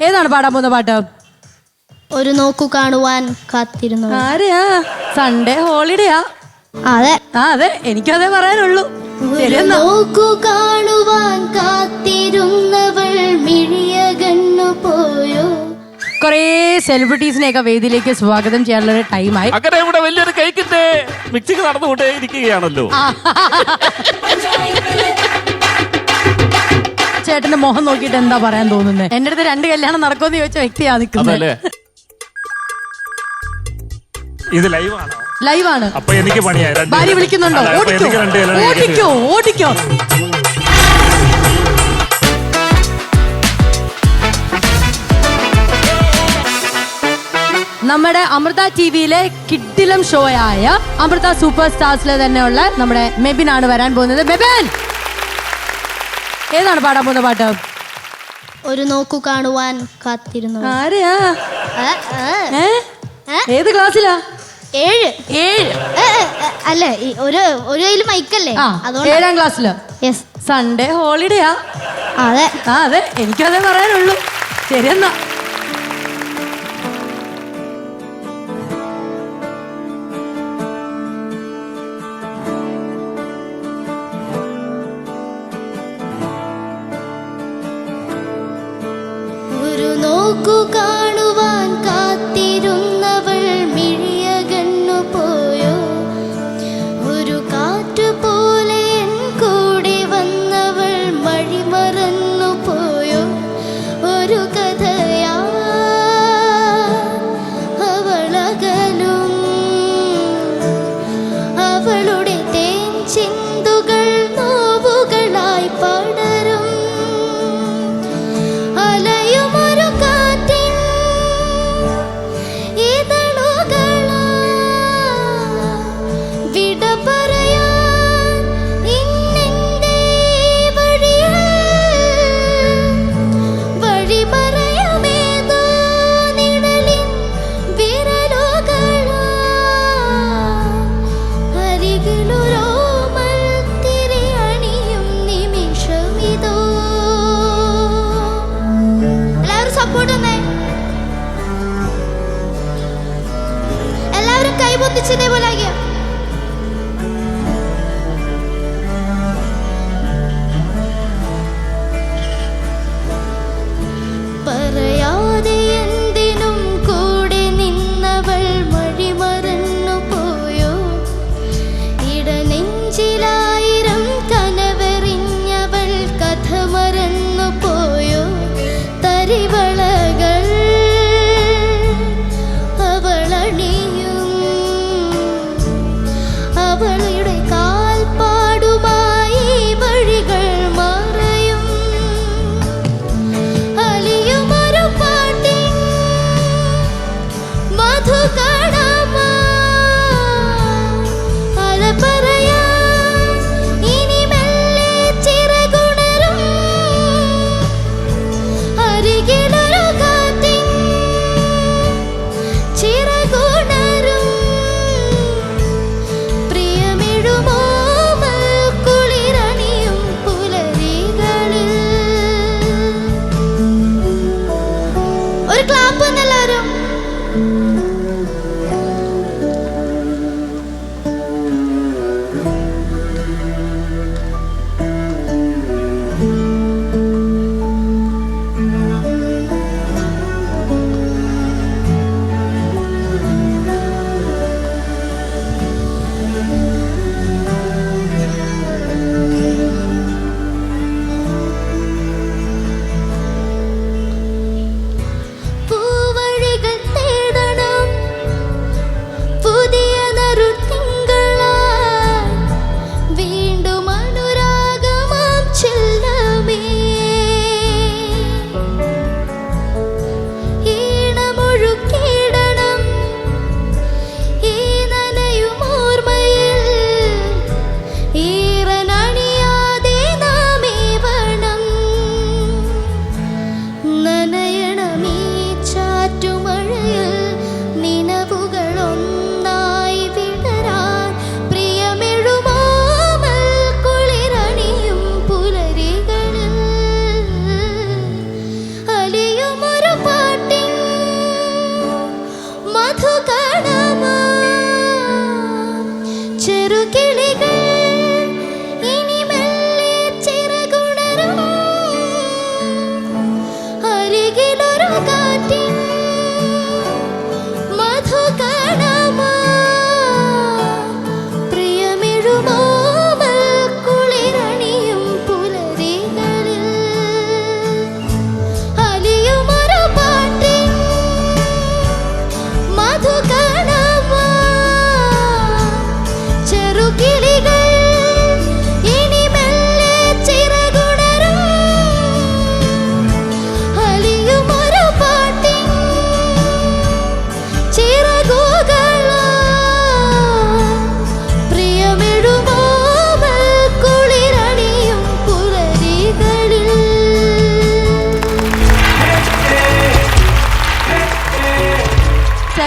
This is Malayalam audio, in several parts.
ഏതാണ് പാടാൻ പോകുന്ന പാട്ട്? ഒരു നോക്കു കാണുവാൻ കാത്തിരുന്നു. ആരെയാ? സൺഡേ ഹോളിഡേയാ അതെ. ആ അതെ. എനിക്കതേ പറയാനുള്ളൂ. നോക്കു കാണുവാൻ കാത്തിരുന്നവൾ മിഴിയകന്നു പോയോ? കുറേ സെലിബ്രിറ്റീസിനെയൊക്കെ വേദിയിലേക്ക് സ്വാഗതം ചെയ്യാനുള്ള ഒരു ടൈമായി അങ്ങനെ ഇവിടെ വലിയൊരു കേക്കിന്റെ മിക്സിങ് നടന്നുകൊണ്ടേ ഇരിക്കുകയാണല്ലോ ചേട്ടന്റെ മുഖം നോക്കിയിട്ട് എന്താ പറയാൻ തോന്നുന്നത് എന്റെ അടുത്ത് രണ്ട് കല്യാണം നടക്കുമെന്ന് ചോദിച്ച വ്യക്തിയാ നിൽക്കുന്നത്. അതല്ലേ ഇത് ലൈവാണോ ലൈവാണ് അപ്പൊ എനിക്ക് പണിയായി. രണ്ട് ഭാര്യ വിളിക്കുന്നുണ്ടോ? അല്ല, അപ്പൊ ഓടിക്കോ. എനിക്ക് രണ്ട് കല്യാണം ഓടിക്കോ. ഓടിക്കോ. നമ്മുടെ അമൃത ടി വിയിലെ കിഡിലം ഷോ ആയ അമൃത സൂപ്പർ സ്റ്റാർസിലെ തന്നെയുള്ള നമ്മുടെ മെബിൻ ആണ് വരാൻ പോകുന്നത്. മെബിൻ! ഏതാണ് പാടാൻ പോകുന്ന പാട്ട്? ഒരു നോക്കു കാണുവാൻ കാത്തിരുന്നു. ആരെയാ? ഏ? ഏത് ക്ലാസ്സിലാ? ഏഴ്. ഏഴ്. ഏ, ഏ, ഏ, അല്ല ഈ ഒരു ഒരു കയ്യിൽ മൈക്കല്ലേ? ആ അതുകൊണ്ട്. ഏഴാം ക്ലാസ്സിൽ. യെസ് സൺഡേ ഹോളിഡേയാ അതെ. ആ അതെ. എനിക്കതേ പറയാനുള്ളൂ. ശരി നോക്കു കാണുവാൻ ter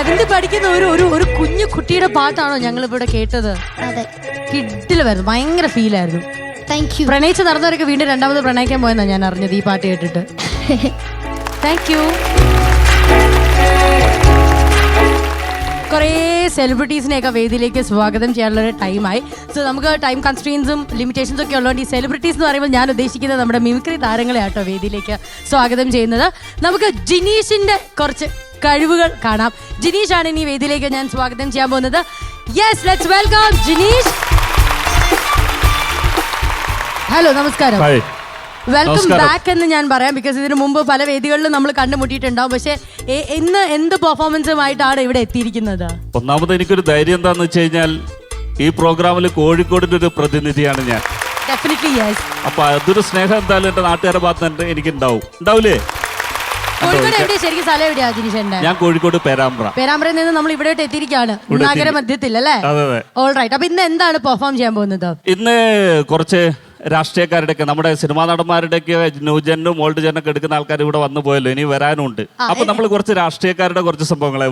സെവന്ത് പഠിക്കുന്ന ഒരു ഒരു ഒരു കുഞ്ഞു കുട്ടിയുടെ പാട്ടാണോ ഞങ്ങൾ ഇവിടെ കേട്ടത്? അതെ. കിഡിലായിരുന്നു ഭയങ്കര ഫീലായിരുന്നു താങ്ക് യു പ്രണയിച്ച് നടന്നവരൊക്കെ വീണ്ടും രണ്ടാമത് പ്രണയിക്കാൻ പോയെന്നാ ഞാൻ അറിഞ്ഞത് ഈ പാട്ട് കേട്ടിട്ട്. താങ്ക് യു കുറേ സെലിബ്രിറ്റീസിനെയൊക്കെ വേദിയിലേക്ക് സ്വാഗതം ചെയ്യാനുള്ള ഒരു ടൈമായി സോ നമുക്ക് ടൈം കൺസ്ട്രെയിൻസും ലിമിറ്റേഷൻസും ഒക്കെ ഉള്ളതുകൊണ്ട് ഈ സെലിബ്രിറ്റീസ് എന്ന് പറയുമ്പോൾ ഞാൻ ഉദ്ദേശിക്കുന്നത് നമ്മുടെ മിമിക്രി താരങ്ങളെ ആട്ടോ വേദിയിലേക്ക് സ്വാഗതം ചെയ്യുന്നത്. നമുക്ക് ജിനീഷിന്റെ കുറച്ച് കഴിവുകൾ കാണാം. ജിനീഷ് ആണ് ഇനി വേദിയിലേക്ക് ഞാൻ സ്വാഗതം ചെയ്യാൻ പോകുന്നത്. Yes let's welcome Jineesh. Hello നമസ്കാരം. വെൽക്കം ബാക്ക് എന്ന് ഞാൻ പറയാം ബിക്കോസ് ഇതിനു മുമ്പ് പല വേദികളിലും നമ്മൾ കണ്ടുമുട്ടിയിട്ടുണ്ടാവും. പക്ഷെ ഇന്ന് എന്ത് പെർഫോമൻസുമായിട്ടാണ് ഇവിടെ എത്തിയിരിക്കുന്നത്? ഒന്നാമത് എനിക്കൊരു ധൈര്യം എന്താന്ന് വെച്ച് കഴിഞ്ഞാൽ ഈ പ്രോഗ്രാമിൽ കോഴിക്കോടിന്റെ ഒരു പ്രതിനിധിയാണ് ഞാൻ. അപ്പൊ അതൊരു സ്നേഹം എന്തായാലും എന്റെ നാട്ടുകാരുടെ ഭാഗത്ത് എനിക്ക് ഉണ്ടാവും ഉണ്ടാവില്ലേ കോഴിക്കോട് എവിടെയാ? ശരിക്കും സ്ഥലം എവിടെയാ ജിനീഷന്റെ ഞാൻ കോഴിക്കോട് പേരാമ്പ്ര. പേരാമ്പ്രയിൽ നിന്ന് നമ്മൾ ഇവിടെ എത്തിയിരിക്കുകയാണ് നഗര നഗരമധ്യത്തിൽ അല്ലേ? ഓൾ റൈറ്റ് അപ്പൊ ഇന്ന് എന്താണ് പെർഫോം ചെയ്യാൻ പോകുന്നത്? ഇന്ന് കുറച്ച് രാഷ്ട്രീയക്കാരുടെയൊക്കെ നമ്മുടെ സിനിമാ നടന്മാരുടെയൊക്കെ ന്യൂജനും ഓൾഡ് ജനൊക്കെ എടുക്കുന്ന ആൾക്കാർ ഇവിടെ വന്നു പോയല്ലോ. ഇനി വരാനുണ്ട്. അപ്പൊ നമ്മൾ കുറച്ച് രാഷ്ട്രീയക്കാരുടെ കുറച്ച് സംഭവങ്ങളെ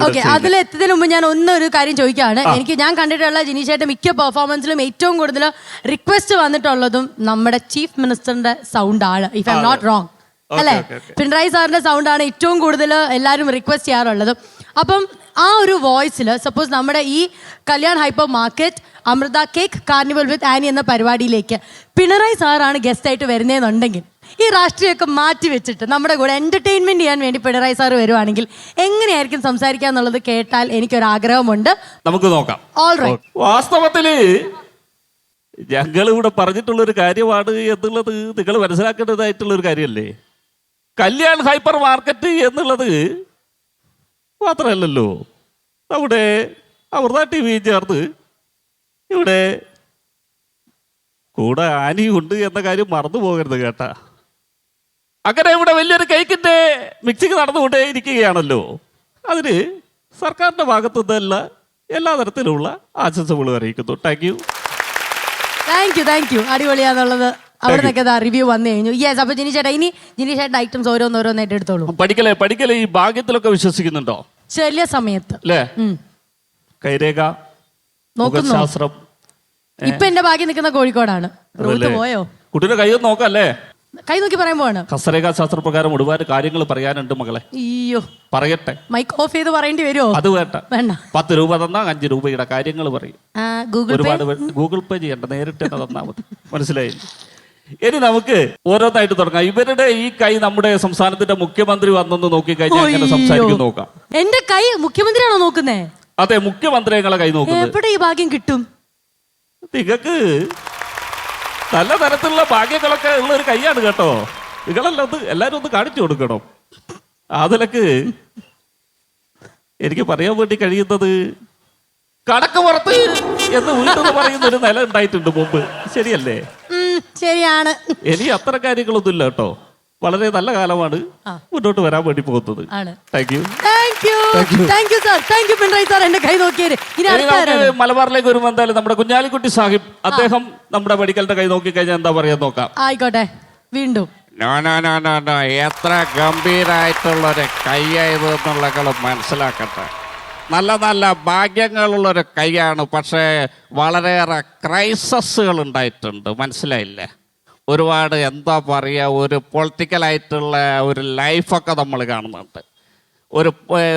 എത്തുന്നതിന് മുമ്പ് ഞാൻ ഒന്നൊരു കാര്യം ചോദിക്കുകയാണ്. എനിക്ക് ഞാൻ കണ്ടിട്ടുള്ള ജിനീഷായിട്ട് മിക്ക പെർഫോമൻസിലും ഏറ്റവും കൂടുതൽ റിക്വസ്റ്റ് വന്നിട്ടുള്ളതും നമ്മുടെ ചീഫ് മിനിസ്റ്ററിന്റെ സൗണ്ട് ആണ് if I'm not wrong അല്ലേ. പിണറായി സാറിന്റെ സൗണ്ട് ആണ് ഏറ്റവും കൂടുതൽ എല്ലാവരും റിക്വസ്റ്റ് ചെയ്യാറുള്ളത്. അപ്പം ആ ഒരു വോയിസിൽ സപ്പോസ് നമ്മുടെ ഈ Kalyan hyper market Amrita cake carnival with Annie എന്ന പരിപാടിയിലേക്ക് പിണറായി സാറാണ് ഗസ്റ്റ് ആയിട്ട് വരുന്നതെന്നുണ്ടെങ്കിൽ ഈ രാഷ്ട്രീയമൊക്കെ മാറ്റി വെച്ചിട്ട് നമ്മുടെ കൂടെ എന്റർടൈൻമെന്റ് ചെയ്യാൻ വേണ്ടി പിണറായി സാർ വരുവാണെങ്കിൽ എങ്ങനെയായിരിക്കും സംസാരിക്കുക എന്നുള്ളത് കേട്ടാൽ എനിക്കൊരു ആഗ്രഹമുണ്ട് നമുക്ക് നോക്കാം. ഓൾ റൈറ്റ് വാസ്തവത്തിൽ ഞങ്ങൾ ഇവിടെ പറഞ്ഞിട്ടുള്ള ഒരു കാര്യമാണ് എന്നുള്ളത് നിങ്ങൾ മനസ്സിലാക്കേണ്ടതായിട്ടുള്ള ഒരു കാര്യമല്ലേ? കല്യാൺ ഹൈപ്പർ മാർക്കറ്റ് എന്നുള്ളത് മാത്രമല്ലല്ലോ. നമ്മുടെ അമൃത ടി വി ചേർത്ത് ഇവിടെ കൂടെ ആനിയുണ്ട് എന്ന കാര്യം മറന്നു പോകരുത് കേട്ടാ. അങ്ങനെ ഇവിടെ വലിയൊരു കേക്കിന്റെ മിക്സിങ് നടന്നുകൊണ്ടേ ഇരിക്കുകയാണല്ലോ അതിന് സർക്കാരിന്റെ ഭാഗത്തു നിന്നല്ല എല്ലാ തരത്തിലുള്ള ആശംസകളും അറിയിക്കുന്നു. Thank you thank you thank you അടിപൊളിയാന്നുള്ളത് അവിടെ നിന്നൊക്കെ റിവ്യൂ വന്നു കഴിഞ്ഞു. യെസ് അപ്പൊ ജിനി ചേട്ടാ ഇനി ജിനി ചേട്ടൻ ഐറ്റംസ് ഓരോന്നോരോന്നായിട്ട് എടുത്തോളൂ. പഠിക്കലേ പഠിക്കലേ ഈ ഭാഗ്യത്തിലൊക്കെ വിശ്വസിക്കുന്നുണ്ടോ? ചെറിയ സമയത്ത്. അല്ലേ. കൈരേഖ ശാസ്ത്രം ഇപ്പൊ എന്റെ ഭാഗ്യം നിൽക്കുന്ന കോഴിക്കോടാണ്? പോയോ? കുട്ടിയുടെ കൈയൊന്ന് നോക്കല്ലേ? കൈ നോക്കി പറയാൻ പോവാണ്. ഹസ്തരേഖ ശാസ്ത്രപ്രകാരം ഒരുപാട് കാര്യങ്ങൾ പറയാനുണ്ട് മകളെ. അയ്യോ. പറയട്ടെ. മൈക്ക് ഓഫ് ചെയ്ത് പറയേണ്ടി വരുമോ അത് വേണ്ട. വേണ്ട. പത്ത് രൂപ തന്നാ അഞ്ച് രൂപയുടെ കാര്യങ്ങൾ പറയും. ഒരുപാട് ഗൂഗിൾ പേ ചെയ്യണ്ട നേരിട്ട് തന്നെ തന്നാ മതി. മനസ്സിലായി? ഇനി നമുക്ക് ഓരോന്നായിട്ട് തുടങ്ങാം. ഇവരുടെ ഈ കൈ നമ്മുടെ സംസ്ഥാനത്തിന്റെ മുഖ്യമന്ത്രി വന്നെന്ന് നോക്കിക്കഴിഞ്ഞാൽ എങ്ങനെ സംസാരിക്കും നോക്കാം. എന്റെ കൈ മുഖ്യമന്ത്രിയാണോ നോക്കുന്നേ? അതെ മുഖ്യമന്ത്രി കൈ നോക്കുന്നത്. എവിടെ ഈ ഭാഗ്യം കിട്ടും? നിങ്ങൾക്ക് നല്ല തരത്തിലുള്ള ഭാഗ്യങ്ങളൊക്കെ ഉള്ള ഒരു കൈയാണ് കേട്ടോ. നിങ്ങളെല്ലാം ഒന്ന് എല്ലാരും ഒന്ന് കാണിച്ചു കൊടുക്കണം. അതിലക്ക് എനിക്ക് പറയാൻ വേണ്ടി കഴിയുന്നത് കടക്ക് പുറത്ത് എന്ന് വീട്ടിൽ പറയുന്ന ഒരു നില ഉണ്ടായിട്ടുണ്ട് മുമ്പ്. ശരിയല്ലേ? ശരിയാണ്. ഇനി അത്ര കാര്യങ്ങളൊന്നും ഇല്ല കേട്ടോ. വളരെ നല്ല കാലമാണ് മുന്നോട്ട് വരാൻ വേണ്ടി പോകുന്നത്. താങ്ക് യു മലബാറിലേക്ക് വരുമ്പോൾ എന്തായാലും നമ്മുടെ കുഞ്ഞാലിക്കുട്ടി സാഹിബ് അദ്ദേഹം നമ്മുടെ മെഡിക്കലിന്റെ കൈ നോക്കി കഴിഞ്ഞാൽ എന്താ പറയാൻ നോക്കാം? ആയിക്കോട്ടെ. വീണ്ടും. എത്ര ഗംഭീരായിട്ടുള്ള ഒരു നോ നോ എത്ര ഗംഭീരായിട്ടുള്ളൊരു കൈയായത് എന്നുള്ളത് മനസ്സിലാക്കട്ടെ. നല്ല നല്ല ഭാഗ്യങ്ങളുള്ളൊരു കൈയാണ്. പക്ഷേ വളരെയേറെ ക്രൈസസുകൾ ഉണ്ടായിട്ടുണ്ട്. മനസ്സിലായില്ലേ? ഒരുപാട് എന്താ പറയുക ഒരു പൊളിറ്റിക്കലായിട്ടുള്ള ഒരു ലൈഫൊക്കെ നമ്മൾ കാണുന്നുണ്ട്. ഒരു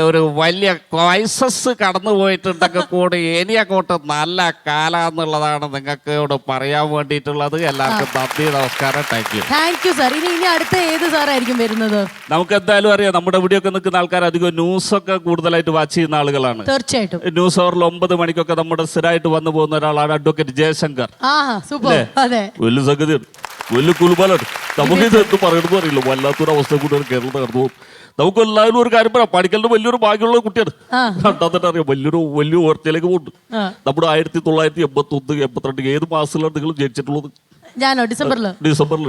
ഒരു വലിയ ക്രൈസസ് കടന്നു പോയിട്ടുണ്ടെങ്കിൽ കൂടി ഇനി അങ്ങോട്ട് നല്ല കാല എന്നുള്ളതാണ് നിങ്ങൾക്ക് പറയാൻ വേണ്ടിയിട്ടുള്ളത്. എല്ലാവർക്കും നന്ദി നമസ്കാരം. Thank you thank you sir ഇനി ഇനി അടുത്ത ഏത് സാറായിരിക്കും വരുന്നത്? നമുക്ക് എന്തായാലും അറിയാം. നമ്മുടെ ഇവിടെയൊക്കെ നിൽക്കുന്ന ആൾക്കാർ അധികം ന്യൂസ് ഒക്കെ കൂടുതലായിട്ട് വാച്ച് ചെയ്യുന്ന ആളുകളാണ്. തീർച്ചയായിട്ടും. ന്യൂസ് അവറിൽ ഒമ്പത് മണിക്കൊക്കെ നമ്മുടെ സ്ഥിരമായിട്ട് വന്നു പോകുന്ന ഒരാളാണ് അഡ്വക്കേറ്റ് ജയശങ്കർ. ആഹാ സൂപ്പർ അതെ. വലിയ സംഗതിയാണ്. വലിയ കുലുബലാണ് നമുക്ക് ഇത് എന്ത് പറയുന്നത് അറിയില്ല. വല്ലാത്തൊരു അവസ്ഥ കൂടിയാണ് കേരളം നടന്നു പോകുന്നത്. നമുക്ക് എല്ലാവരും ഒരു കാര്യം പറയാം. പഠിക്കലിന് വലിയൊരു ഭാഗ്യമുള്ള കുട്ടിയാണ്. കണ്ടാൽ തന്നെ അറിയാം വലിയൊരു വലിയ ഉയർച്ചയിലേക്ക് പോകുന്നുണ്ട്. ആ. നമ്മുടെ ആയിരത്തി തൊള്ളായിരത്തി എൺപത്തി ഒന്ന് എൺപത്തിരണ്ട് ഏത് മാസത്തിലാണ് നിങ്ങൾ ജനിച്ചിട്ടുള്ളത്? ഞാനോ? ഡിസംബറിൽ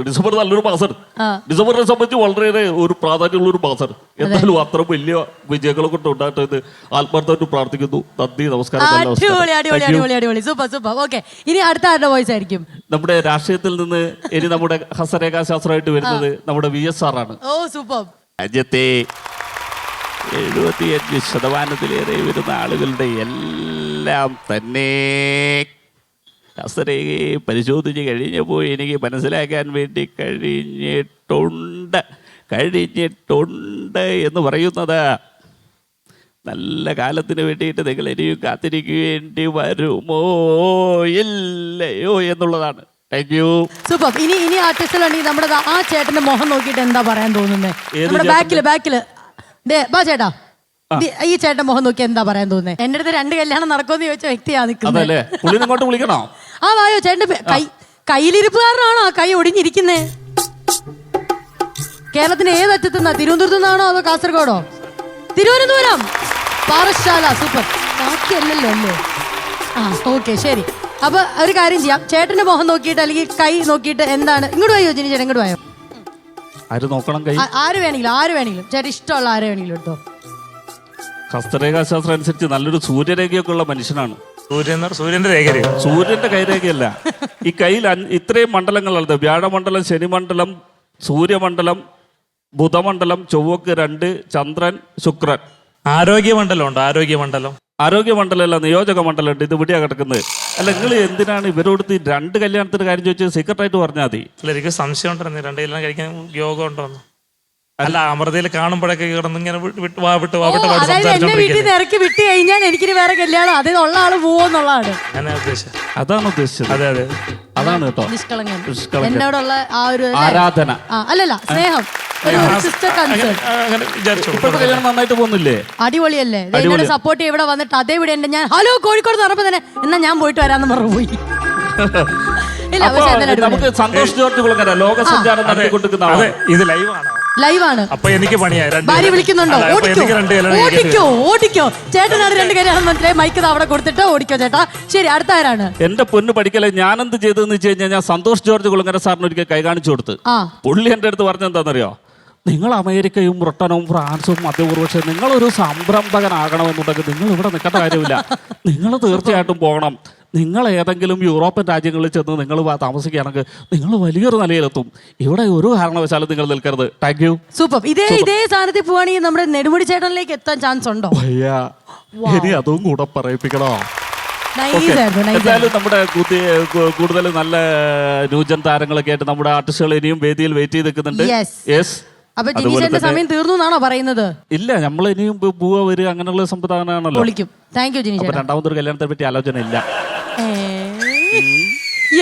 ഡിസംബർ നല്ലൊരു മാസമാണ്. ആ. ഡിസംബറിനെ സംബന്ധിച്ച് വളരെയേറെ ഒരു പ്രാധാന്യമുള്ള ഒരു മാസമാണ് എന്നാലും അത്ര വലിയ വിജയങ്ങളൊക്കെ ഉണ്ടാകട്ടെ എന്ന് ആത്മാർത്ഥമായിട്ട് പ്രാർത്ഥിക്കുന്നു. നന്ദി നമസ്കാരം സൂപ്പർ സൂപ്പർ. ഓക്കെ ഇനി അടുത്ത ആരുടെ വോയിസ് ആയിരിക്കും? നമ്മുടെ രാഷ്ട്രീയത്തിൽ നിന്ന് ഇനി നമ്മുടെ ഹസരേഖാ ശാസ്ത്രമായിട്ട് വരുന്നത് നമ്മുടെ വി എസ് ആർ ആണ്. Oh super. രാജ്യത്തെ എഴുപത്തിയഞ്ച് ശതമാനത്തിലേറെ വരുന്ന ആളുകളുടെ എല്ലാം തന്നെ ഹസ്തരേഖയെ പരിശോധിച്ച് കഴിഞ്ഞപ്പോൾ എനിക്ക് മനസ്സിലാക്കാൻ വേണ്ടി കഴിഞ്ഞിട്ടുണ്ട്. കഴിഞ്ഞിട്ടുണ്ട് എന്ന് പറയുന്നത് നല്ല കാലത്തിന് വേണ്ടിയിട്ട് നിങ്ങൾ ഇനിയും കാത്തിരിക്കേണ്ടി വരുമോ? ഇല്ലയോ എന്നുള്ളതാണ്. താങ്ക് യു സൂപ്പർ ഇനി ഇനി ആർട്ടിസ്റ്റിലുണ്ടെങ്കിൽ നമ്മുടെ ദാ ആ ചേട്ടന്റെ മുഖം നോക്കിയിട്ട് എന്താ പറയാൻ തോന്നുന്നത് ഏത് നമ്മുടെ ബാക്കിൽ ബാക്കിൽ ദേ ബാ ചേട്ടാ. ദി- ഈ ചേട്ടന്റെ മുഖം നോക്കി എന്താ പറയാൻ തോന്നുന്നത് എന്റെ അടുത്ത് രണ്ട് കല്യാണം നടക്കുമെന്ന് ചോദിച്ച വ്യക്തിയാണ് നിൽക്കുന്നത് അതല്ലേ? പുള്ളിനെ ഇങ്ങോട്ട് വിളിക്കണോ? ആ വായോ ചേട്ടന്റെ പേ- കൈ കയ്യിലിരിപ്പുകാരനാണോ? ആ കൈ ഒടിഞ്ഞിരിക്കുന്നേ? കേരളത്തിന്റെ ഏതറ്റത്ത് നിന്നാ? തിരുവനന്തപുരത്തു നിന്നാണോ അതോ കാസർഗോഡോ? തിരുവനന്തപുരം. പാറശാല സൂപ്പർ ബാക്കിയല്ലല്ലോ അല്ലേ? ആ ഓക്കെ ശരി. അപ്പൊ ഒരു കാര്യം ചെയ്യാം. ചേട്ടന്റെ മുഖം നോക്കിയിട്ട് അല്ലെങ്കിൽ കൈ നോക്കിയിട്ട് എന്താണ്? ഇങ്ങോട്ട് പോയോ ജിനി ചേട്ടൻ ഇങ്ങോട്ട് പോയോ ആര് നോക്കണം കൈ? ആ- ആര് വേണമെങ്കിലും ആര് വേണമെങ്കിലും. ചേട്ടൻ ഇഷ്ടമുള്ള ആര് വേണമെങ്കിലും എടുത്തോ? ഹസ്തരേഖാശാസ്ത്രം അനുസരിച്ച് നല്ലൊരു സൂര്യരേഖയൊക്കെ ഉള്ള മനുഷ്യനാണ്. സൂര്യൻ സൂര്യന്റെ രേഖയോ സൂര്യന്റെ കൈരേഖയല്ല. ഈ കയ്യിൽ അഞ്ച്- ഇത്രയും മണ്ഡലങ്ങളുണ്ട്. വ്യാഴമണ്ഡലം ശനിമണ്ഡലം സൂര്യമണ്ഡലം ബുധമണ്ഡലം ചൊവ്വക്ക് രണ്ട് ചന്ദ്രൻ ശുക്രൻ. ആരോഗ്യമണ്ഡലം ഉണ്ട്? ആരോഗ്യമണ്ഡലം? ആരോഗ്യമണ്ഡലമല്ല നിയോജക മണ്ഡലമുണ്ട് ഇത് വിടിയാ കിടക്കുന്നത്. അല്ല നിങ്ങൾ എന്തിനാണ് ഇവരോട് ഈ രണ്ട് കല്യാണത്തിന്റെ കാര്യം ചോദിച്ചത്? സീക്രട്ടായിട്ട് പറഞ്ഞാൽ മതി. അല്ല എനിക്ക് സംശയം ഉണ്ടായിരുന്നു രണ്ട് കല്യാണം കഴിക്കാൻ യോഗം ഉണ്ടോന്ന്. അല്ല. അമൃതയിൽ കാണുമ്പോഴൊക്കെ കിടന്ന് ഇങ്ങനെ വിട്ട് വിട്ട് വാ വിട്ട് വാ വിട്ട് അതായത് എന്നെ വീട്ടിൽ നിന്ന് ഇറക്കി വിട്ട് കഴിഞ്ഞാൽ എനിക്കിനി വേറെ കല്യാണം അതിൽ ഉള്ള ആൾ പോവെന്നുള്ളതാണ് ഞാൻ ഉദ്ദേശിച്ചത്. അതാണ് ഉദ്ദേശിച്ചത്. അതെ അതെ. അതാണ് കേട്ടോ. നിഷ്കളങ്കൻ. നിഷ്കളങ്കൻ. എന്നോടുള്ള ആ ഒരു ആരാധന. ആ അല്ലല്ല സ്നേഹം. ഇപ്പോഴത്തെ കല്യാണം നന്നായിട്ട് പോകുന്നില്ലേ? അടിപൊളിയല്ലേ? ദേ എന്നോട് അടിപൊളി. സപ്പോർട്ട് ഇവിടെ വന്നിട്ട് അതേ ഇവിടെ ഉണ്ട് ഞാൻ ഹലോ കോഴിക്കോട് നടപ്പോ തന്നെ എന്നാ ഞാൻ പോയിട്ട് വരാന്ന് പറഞ്ഞു പോയി. ഇല്ല അപ്പൊ പക്ഷെ എന്തായാലും നമുക്ക് സന്തോഷ് ജോർജ് കുളങ്ങര ലോകസഞ്ചാരം അതെ നടത്തിക്കൊണ്ടിരിക്കുന്ന അതെ ഇത് ലൈവാണോ? ലൈവാണ്. അപ്പൊ എനിക്ക് പണിയായി രണ്ട് ഭാര്യ വിളിക്കുന്നുണ്ടോ? അല്ല, അപ്പൊ ഓടിക്കോ. എനിക്ക് രണ്ട് കല്യാണം കഴിക്കേണ്ടി ഓടിക്കോ ഓടിക്കോ. ചേട്ടനാണ് രണ്ട് കല്യാണം മനസ്സിലായി. മൈക്ക് ദാ അവിടെ കൊടുത്തിട്ട് ഓടിക്കോ ചേട്ടാ. ശരി അടുത്ത ആരാണ്? എന്റെ പൊന്ന് പഠിക്കലെ ഞാനെന്ത് ചെയ്തതെന്ന് വെച്ച് കഴിഞ്ഞാൽ ഞാൻ സന്തോഷ് ജോർജ് കുളങ്ങര സാറിന് ഒരിക്കൽ കൈ കാണിച്ചു കൊടുത്ത്. ആ. പുള്ളി എന്റെ അടുത്ത് പറഞ്ഞെന്താണെന്നറിയോ നിങ്ങൾ അമേരിക്കയും ബ്രിട്ടനും ഫ്രാൻസും മധ്യപൂർവക്ഷം നിങ്ങളൊരു സംരംഭകനാകണമെന്നുണ്ടെങ്കിൽ നിങ്ങൾ ഇവിടെ നിൽക്കേണ്ട കാര്യമില്ല. നിങ്ങൾ തീർച്ചയായിട്ടും പോകണം. നിങ്ങൾ ഏതെങ്കിലും യൂറോപ്യൻ രാജ്യങ്ങളിൽ ചെന്ന് നിങ്ങൾ താമസിക്കുകയാണെങ്കിൽ നിങ്ങൾ വലിയൊരു നിലയിലെത്തും. ഇവിടെ ഒരു കാരണവശാലും നിങ്ങൾ നിൽക്കരുത്. Thank you super. ഇതേ ഇതേ സ്ഥാനത്ത് പോവാണെങ്കിൽ നമ്മുടെ നെടുമുടി ചേട്ടനിലേക്ക് എത്താൻ ചാൻസ് ഉണ്ടോ? അയ്യാ ഇനി അതും കൂടെ പറയിപ്പിക്കണോ. എന്തായാലും നമ്മുടെ കൂടുതൽ നല്ല ന്യൂജൻ താരങ്ങളൊക്കെ ആയിട്ട് നമ്മുടെ ആർട്ടിസ്റ്റുകൾ ഇനിയും വേദിയിൽ വെയിറ്റ് ചെയ്ത് നിൽക്കുന്നുണ്ട്. യെസ് അപ്പൊ ജിനീഷന്റെ സമയം തീർന്നു എന്നാണോ പറയുന്നത്? ഇല്ല നമ്മൾ ഇനിയും പോവാ വരിക അങ്ങനെയുള്ള സംവിധാനമാണല്ലോ. വിളിക്കും താങ്ക് യു ജിനീഷ് അപ്പൊ രണ്ടാമതൊരു കല്യാണത്തെ പറ്റി ആലോചന ഇല്ല.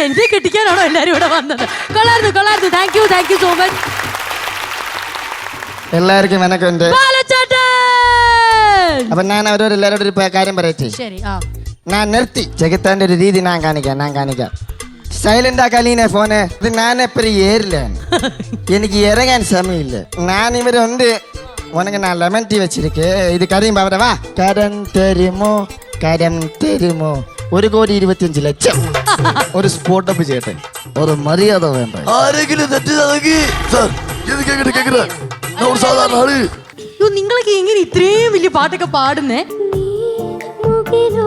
എന്നെ കെട്ടിക്കാനാണോ എല്ലാരും ഇവിടെ വന്നത്? കൊള്ളായിരുന്നു കൊള്ളായിരുന്നു. Thank you thank you so much എല്ലാവർക്കും എനക്ക് ബാലച്ചേട്ടൻ അപ്പൊ ഞാൻ അവരോട് എല്ലാവരോടും ഒരു കാര്യം പറയട്ടെ? ശരി ആ. ഞാൻ നിർത്തി. ചെകുത്താന്റെ ഒരു രീതി ഞാൻ കാണിക്കാം ഞാൻ കാണിക്കാം. സൈലന്റ് ആക്കാലീനെ ഫോനെ. ഇത് ഞാൻ എപ്പോഴും ഏറില്ലാണ് എനിക്ക് ഇറങ്ങാൻ സമയമില്ല. ഞാൻ ഇവരുണ്ട് ഉനക്ക് ഞാൻ ലെമൺ ടീ വെച്ചിരിക്കേ. ഇത് കറിയും അവരെ വാ. കരം തരുമോ? കരം തരുമോ? ഒരു കോടി ഇരുപത്തിയഞ്ച് ലക്ഷം. ഒരു സ്പോട്ടപ്പ് ചെയ്യട്ടെ. ഒരു മര്യാദ വേണ്ട? ആരെങ്കിലും തെറ്റിതാണെങ്കിൽ സാർ ഇത് കേക്കട്ടെ കേക്കട്ടെ ഞാൻ ഒരു സാധാരണ ആൾ. നിങ്ങളൊക്കെ എങ്ങനെ ഇത്രയും വലിയ പാട്ടൊക്കെ പാടുന്നേ? മുകിലോ